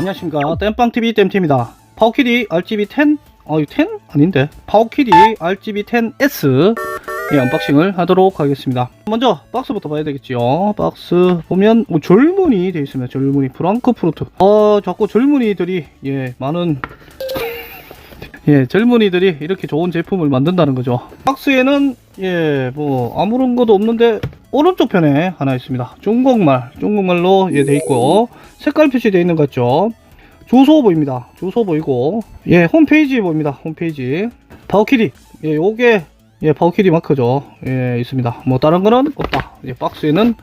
안녕하십니까. 땜빵TV 땜팀입니다. 파워키리 RGB 10 어, 이거 10? 아닌데. 파워키리 RGB 10S 예, 언박싱을 하도록 하겠습니다. 먼저 박스부터 봐야 되겠지요. 박스 보면 뭐 줄무늬 되어 있습니다. 줄무늬 프랑크푸르트. 어 자꾸 줄무늬들이 예 많은 예, 젊은이들이 이렇게 좋은 제품을 만든다는 거죠. 박스에는 예, 뭐 아무런 것도 없는데 오른쪽 편에 하나 있습니다. 중국말, 중국말로 예, 돼 있고 색깔 표시되어 있는 것 같죠. 주소 보입니다. 주소 보이고 예, 홈페이지 보입니다. 홈페이지 파워키리 예, 요게 예, 파워키리 마크죠. 예, 있습니다. 뭐 다른 거는 없다. 예, 박스에는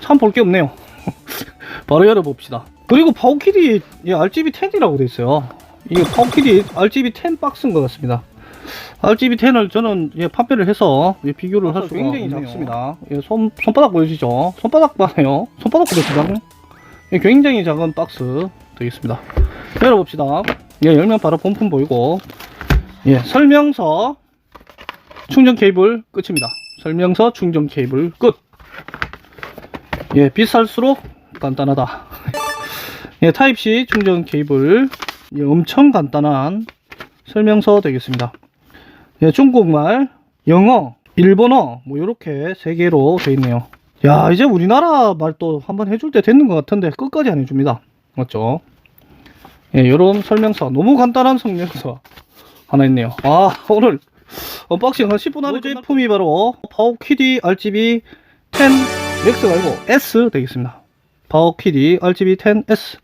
참 볼 게 없네요. 바로 열어봅시다. 그리고 파워키리 예, RGB 10이라고 돼 있어요. 이게 파워키리 RGB 10 박스인 것 같습니다. RGB 10을 저는 예, 판매를 해서 예, 비교를 할 수가 굉장히 없네요. 작습니다. 예, 손, 손바닥 보여지죠? 손바닥만 해요. 손바닥보다 작네. 예, 굉장히 작은 박스 되겠습니다. 열어봅시다. 예, 열면 바로 본품 보이고 예, 설명서 충전 케이블 끝입니다. 설명서 충전 케이블 끝. 예, 비쌀수록 간단하다. 예, 타입C 충전 케이블 예, 엄청 간단한 설명서 되겠습니다. 예, 중국말, 영어, 일본어 뭐 이렇게 세 개로 돼 있네요. 야 이제 우리나라 말도 한번 해줄 때 됐는 것 같은데 끝까지 안 해줍니다. 맞죠? 예, 이런 설명서 너무 간단한 설명서 하나 있네요. 아 오늘 언박싱 한 10분 안에 제품이 바로 파워키디 RGB 10 맥스 말고 S 되겠습니다. 파워키디 RGB 10S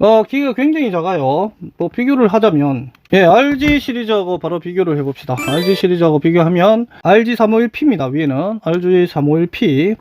어, 기계가 굉장히 작아요. 뭐 비교를 하자면 예, RG 시리즈하고 바로 비교를 해봅시다. RG 시리즈하고 비교하면 RG351P입니다. 위에는 RG351P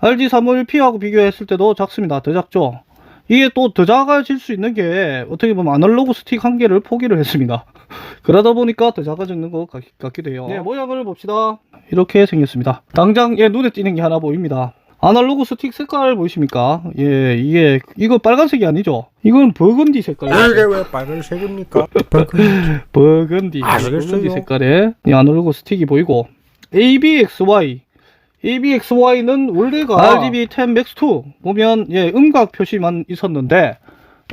RG351P하고 비교했을 때도 작습니다. 더 작죠? 이게 또 더 작아질 수 있는 게 어떻게 보면 아날로그 스틱 한 개를 포기를 했습니다. 그러다 보니까 더 작아지는 것 같, 같기도 해요. 네, 모양을 봅시다. 이렇게 생겼습니다. 당장 예, 눈에 띄는 게 하나 보입니다. 아날로그 스틱 색깔 보이십니까? 예, 이게 이거 빨간색이 아니죠? 이건 버건디 색깔이에요. 이게 왜 빨간색입니까? 버건. 버건디, 아. 버건디 색깔의 이 아날로그 스틱이 보이고 ABXY ABXY는 원래가 아. RGB 10 Max 2 보면 예 음각 표시만 있었는데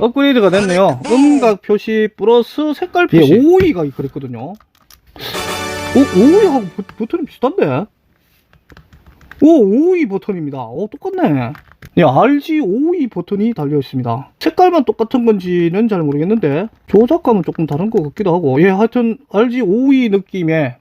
업그레이드가 됐네요. 음각 표시 플러스 색깔 표시. 예, OE가 그랬거든요. 오, OE하고 버튼이 비슷한데? 오, OE 버튼입니다. 오, 똑같네. 예, RG OE 버튼이 달려 있습니다. 색깔만 똑같은 건지는 잘 모르겠는데 조작감은 조금 다른 것 같기도 하고 예, 하여튼 RG OE 느낌의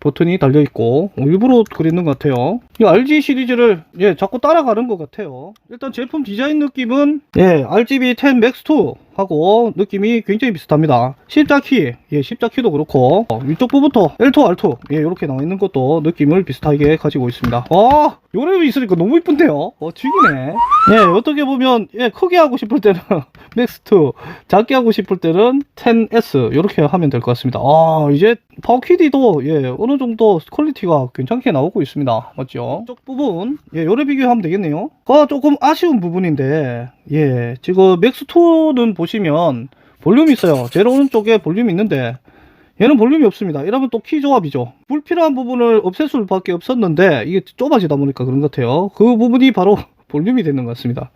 버튼이 달려 있고 어, 일부러 그랬는 것 같아요. 이 RG 시리즈를 예 자꾸 따라가는 것 같아요. 일단 제품 디자인 느낌은 예 RGB 10 Max 2 하고 느낌이 굉장히 비슷합니다. 십자키 예 십자키도 그렇고 어, 위쪽 부분부터 L2 R2 예 이렇게 나와 있는 것도 느낌을 비슷하게 가지고 있습니다. 아 요래도 있으니까 너무 이쁜데요. 어 죽이네. 예 어떻게 보면 예 크게 하고 싶을 때는 맥스 2 작게 하고 싶을 때는 10S 이렇게 하면 될 것 같습니다. 아 이제 파워키디도 예 어느 정도 퀄리티가 괜찮게 나오고 있습니다. 맞죠? 쪽 부분 예 요래 비교하면 되겠네요. 아 조금 아쉬운 부분인데 예 지금 맥스 2는 보시 면 볼륨이 있어요. 제일 오른쪽에 볼륨이 있는데 얘는 볼륨이 없습니다. 이러면 또 키 조합이죠. 불필요한 부분을 없앨 수밖에 없었는데 이게 좁아지다 보니까 그런 것 같아요. 그 부분이 바로 볼륨이 되는 것 같습니다.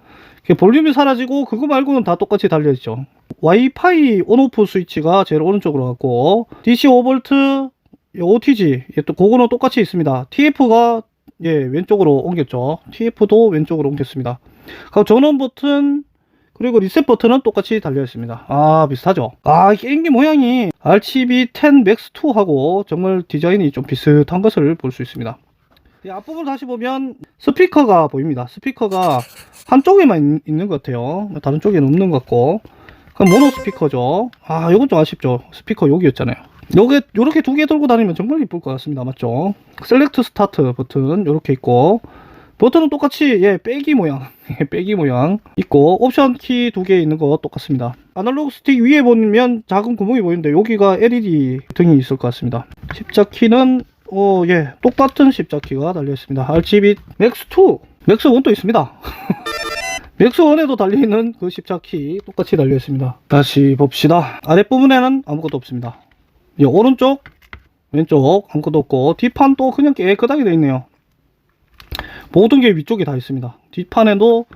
볼륨이 사라지고 그거 말고는 다 똑같이 달려있죠. 와이파이 온오프 스위치가 제일 오른쪽으로 갔고 DC 5V OTG 예, 또 그거는 똑같이 있습니다. TF가 예 왼쪽으로 옮겼죠. TF도 왼쪽으로 옮겼습니다. 그리고 전원 버튼 그리고 리셋 버튼은 똑같이 달려 있습니다. 아 비슷하죠. 아 게임기 모양이 RGB 10 Max 2 하고 정말 디자인이 좀 비슷한 것을 볼 수 있습니다. 이 앞부분 다시 보면 스피커가 보입니다. 스피커가 한쪽에만 있- 있는 것 같아요. 다른 쪽에는 없는 것 같고. 모노 스피커죠. 아, 요건 좀 아쉽죠. 스피커 여기였잖아요. 요게, 요렇게 두 개 들고 다니면 정말 이쁠 것 같습니다. 맞죠? 셀렉트 스타트 버튼, 요렇게 있고. 버튼은 똑같이, 예, 빼기 모양. 예, 빼기 모양. 있고, 옵션 키 두 개 있는 거 똑같습니다. 아날로그 스틱 위에 보면 작은 구멍이 보이는데, 여기가 LED 등이 있을 것 같습니다. 십자 키는 어, 예. 똑같은 십자 키가 달려 있습니다. RGB 맥스2, 맥스1도 있습니다. 맥스1에도 달려있는 그 십자 키 똑같이 달려 있습니다. 다시 봅시다. 아랫부분에는 아무것도 없습니다. 예, 오른쪽, 왼쪽 아무것도 없고, 뒷판도 그냥 깨끗하게 되어 있네요. 모든 게 위쪽에 다 있습니다. 뒷판에도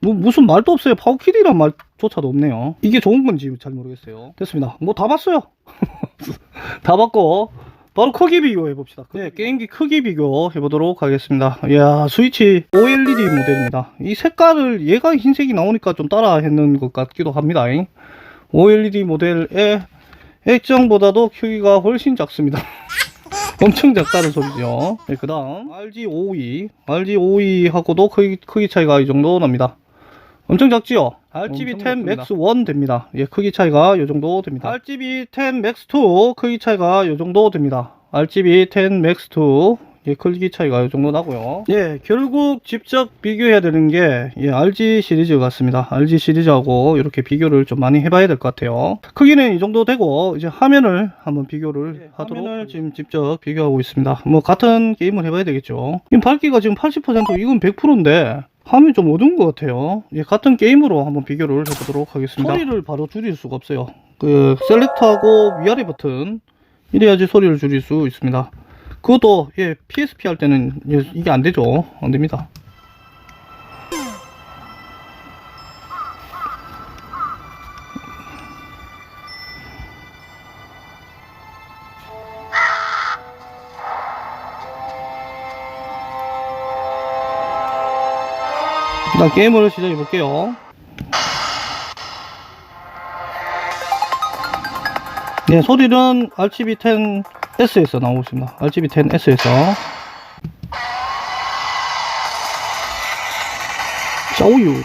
뭐, 무슨 말도 없어요. 파워키디란 말조차도 없네요. 이게 좋은 건지 잘 모르겠어요. 됐습니다. 뭐 다 봤어요. 다 봤고 바로 크기 비교해 봅시다. 네, 게임기 크기 비교 해 보도록 하겠습니다. 이야, 스위치 OLED 모델입니다. 이 색깔을 얘가 흰색이 나오니까 좀 따라 했는 것 같기도 합니다. OLED 모델의 액정보다도 크기가 훨씬 작습니다. 엄청 작다는 소리죠. 네, 그 다음 RG52 RG52하고도 크기, 크기 차이가 이 정도 납니다. 엄청 작지요? RGB 10 엄청 Max 1 됩니다. 예, 크기 차이가 이 정도 됩니다. RGB 10 Max 2 크기 차이가 이 정도 됩니다. RGB 10 Max 2 예, 크기 차이가 이 정도 나고요. 예, 결국 직접 비교해야 되는 게 예, RG 시리즈 같습니다. RG 시리즈하고 이렇게 비교를 좀 많이 해봐야 될 것 같아요. 크기는 이 정도 되고 이제 화면을 한번 비교를 하도록 화면을 지금 직접 비교하고 있습니다. 뭐 같은 게임을 해봐야 되겠죠. 지금 밝기가 지금 80% 이건 100%인데 화면이 좀 어두운 것 같아요. 예, 같은 게임으로 한번 비교를 해보도록 하겠습니다. 소리를 바로 줄일 수가 없어요. 그 셀렉트하고 위아래 버튼 이래야지 소리를 줄일 수 있습니다. 그것도 예 PSP 할 때는 예, 이게 안 되죠. 안 됩니다. 일단 게임을 시작해 볼게요. 네 소리는 RCB10 S에서 나오고 있습니다. RGB10 S에서. 짜오유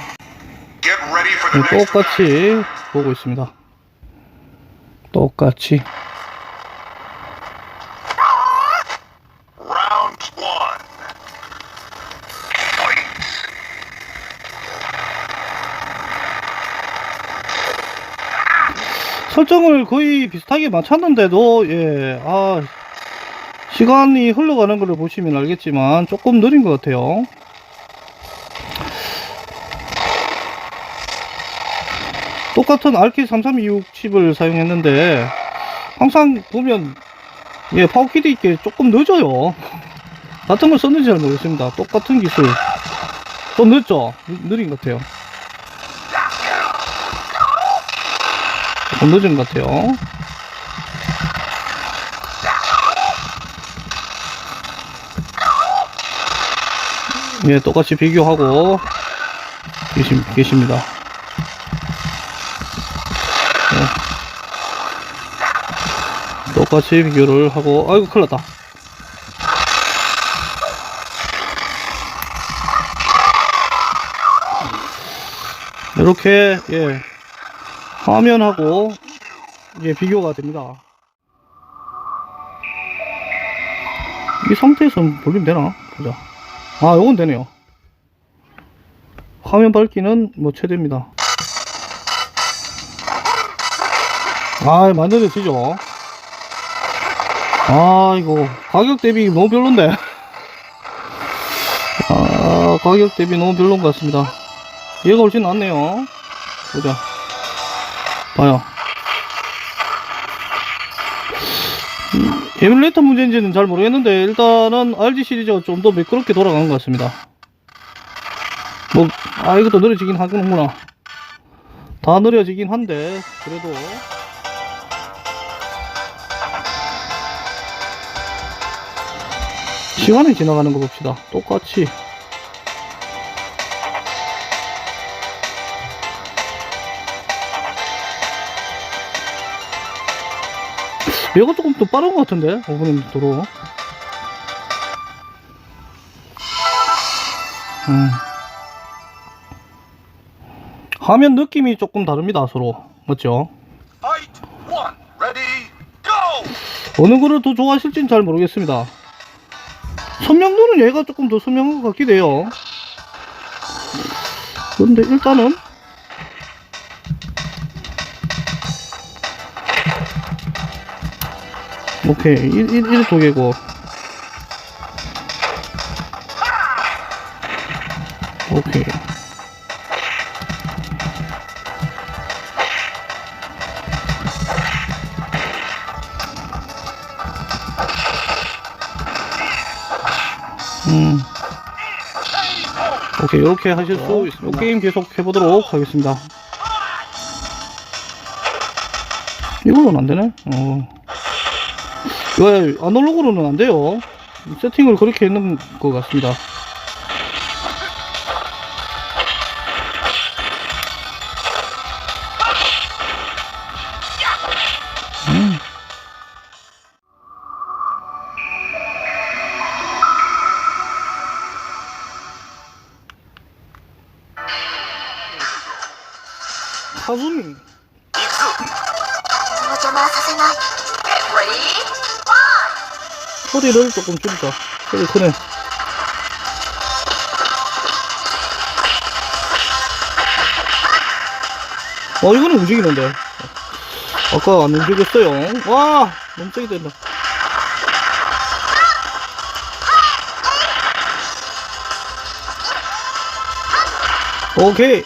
네, 똑같이 보고 있습니다. 똑같이. 설정을 거의 비슷하게 맞췄는데도, 예, 아, 시간이 흘러가는 걸 보시면 알겠지만, 조금 느린 것 같아요. 똑같은 RK3326 칩을 사용했는데, 항상 보면, 예, 파워키드 있게 조금 늦어요. 같은 걸 썼는지 잘 모르겠습니다. 똑같은 기술. 좀 늦죠? 느- 느린 것 같아요. 좀 늦은 것 같아요. 예, 똑같이 비교하고 계십, 계십니다. 예. 똑같이 비교를 하고, 아이고, 큰일 났다. 이렇게, 예, 화면하고 이게 비교가 됩니다. 이 상태에서 볼륨 되나? 보자. 아, 요건 되네요. 화면 밝기는 뭐 최대입니다. 아, 만들어지죠? 아, 이거 가격 대비 너무 별론데. 아, 가격 대비 너무 별론 것 같습니다. 얘가 훨씬 낫네요. 보자. 봐요. 음, 에뮬레이터 문제인지는 잘 모르겠는데 일단은 RG 시리즈가 좀 더 매끄럽게 돌아가는 것 같습니다. 뭐, 아 이것도 느려지긴 하구나. 다 느려지긴 한데 그래도 시간이 지나가는 거 봅시다. 똑같이 얘가 조금 더 빠른 것 같은데? 5분은 도로. 음. 화면 느낌이 조금 다릅니다 서로. 맞죠? 어느 거를 더 좋아하실지는 잘 모르겠습니다. 선명도는 얘가 조금 더 선명한 것 같기도 해요. 그런데 일단은 오케이. 1, 1, 1 개고. 오케이. 음. 오케이. 이렇게 하실 수 있습니다. 게임 계속 해보도록 하겠습니다. 이거는 안되네? 어. 왜 아날로그로는 안 돼요. 세팅을 그렇게 했는 것 같습니다 소리를 조금 줄이자 소리 크네. 어 이거는 움직이는데. 아까 안 움직였어요. 와 세게 된다. 오케이.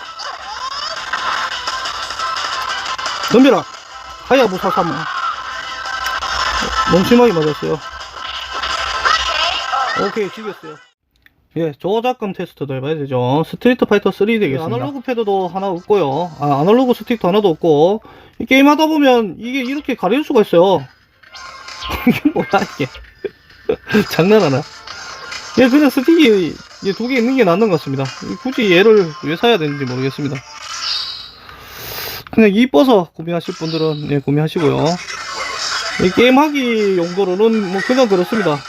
덤벼라. 하야부사 3 너무 심하게 맞았어요 오케이 죽였어요. 예 저작감 테스트도 해봐야 되죠. 스트리트 파이터 3 되겠습니다. 아날로그 패드도 하나 없고요. 아 아날로그 스틱도 하나도 없고. 이 게임 하다 보면 이게 이렇게 가릴 수가 있어요. 이게 뭐야 이게. 장난하나? 예 그냥 스틱이 두개 있는 게 낫는 것 같습니다. 굳이 얘를 왜 사야 되는지 모르겠습니다. 그냥 이뻐서 구매하실 분들은 예 구매하시고요. 이 게임하기 용도로는 뭐 그냥 그렇습니다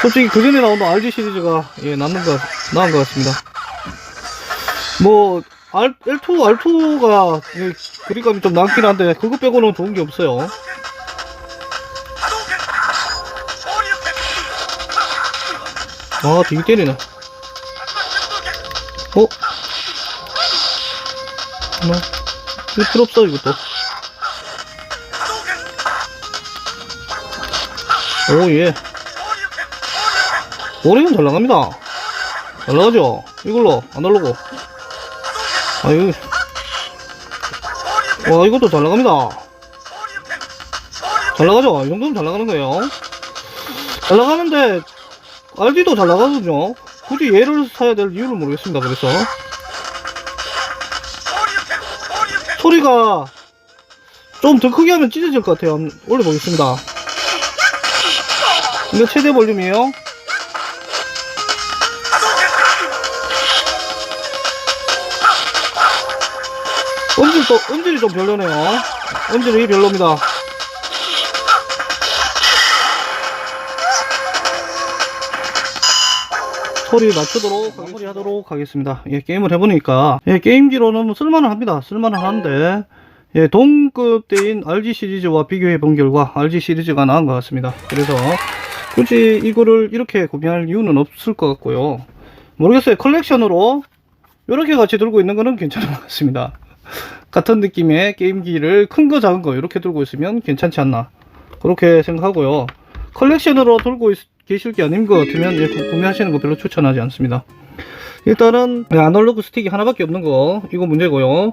솔직히 그 전에 나온 RG 시리즈가 예 낫는 것 나은 것 같습니다. 뭐 R, L2 R2가 예, 그립감이 좀 남긴 한데 그거 빼고는 좋은 게 없어요. 아 되게 때리네. 어? 뭐 이거 필요 없어 이것도. 오 예. 오리는 잘 나갑니다. 잘 나가죠? 이걸로, 아날로그. 아, 이거. 와, 이것도 잘 나갑니다. 잘 나가죠? 이 정도면 잘 나가는 거예요. 잘 나가는데, RG도 잘 나가거든요. 굳이 얘를 사야 될 이유를 모르겠습니다, 그래서. 소리가 좀 더 크게 하면 찢어질 것 같아요. 올려보겠습니다. 이거 최대 볼륨이에요. 음질도, 음질이 좀 별로네요. 음질이 별로입니다. 소리 낮추도록 마무리 하도록 하겠습니다. 예, 게임을 해보니까, 예, 게임기로는 뭐 쓸만은 합니다. 쓸만은 한데, 예, 동급대인 RG 시리즈와 비교해 본 결과, RG 시리즈가 나은 것 같습니다. 그래서, 굳이 이거를 이렇게 구매할 이유는 없을 것 같고요. 모르겠어요. 컬렉션으로, 이렇게 같이 들고 있는 거는 괜찮은 것 같습니다. 같은 느낌의 게임기를 큰 거 작은 거 이렇게 들고 있으면 괜찮지 않나. 그렇게 생각하고요. 컬렉션으로 들고 있- 계실 게 아닌 것 같으면 예, 구- 구매하시는 거 별로 추천하지 않습니다. 일단은 예, 아날로그 스틱이 하나밖에 없는 거 이거 문제고요.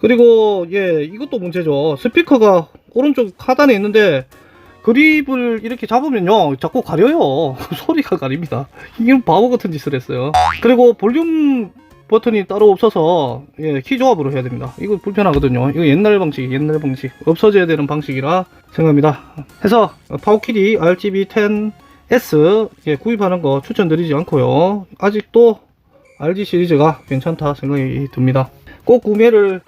그리고 예 이것도 문제죠. 스피커가 오른쪽 하단에 있는데 그립을 이렇게 잡으면요 자꾸 가려요. 소리가 가립니다. 이게 바보 같은 짓을 했어요. 그리고 볼륨 버튼이 따로 없어서 예, 키 조합으로 해야 됩니다. 이거 불편하거든요. 이거 옛날 방식, 옛날 방식 없어져야 되는 방식이라 생각합니다. 해서 파워키리 RGB10S 예, 구입하는 거 추천드리지 않고요. 아직도 RG 시리즈가 괜찮다 생각이 듭니다. 꼭 구매를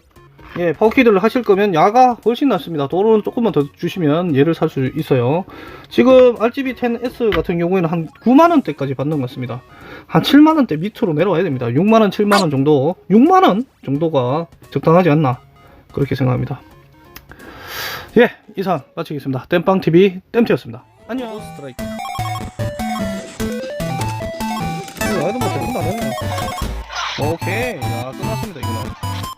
예, 파워키드를 하실 거면 야가 훨씬 낫습니다. 돈은 조금만 더 주시면 얘를 살 수 있어요. 지금 RGB10S 같은 경우에는 한 9만원대까지 받는 것 같습니다. 한 7만원대 밑으로 내려와야 됩니다. 6만원, 7만원 정도, 6만원 정도가 적당하지 않나. 그렇게 생각합니다. 예, 이상 마치겠습니다. 땜빵TV 땜티였습니다. 안녕. 스트라이크. 오케이. 야, 끝났습니다, 이거는.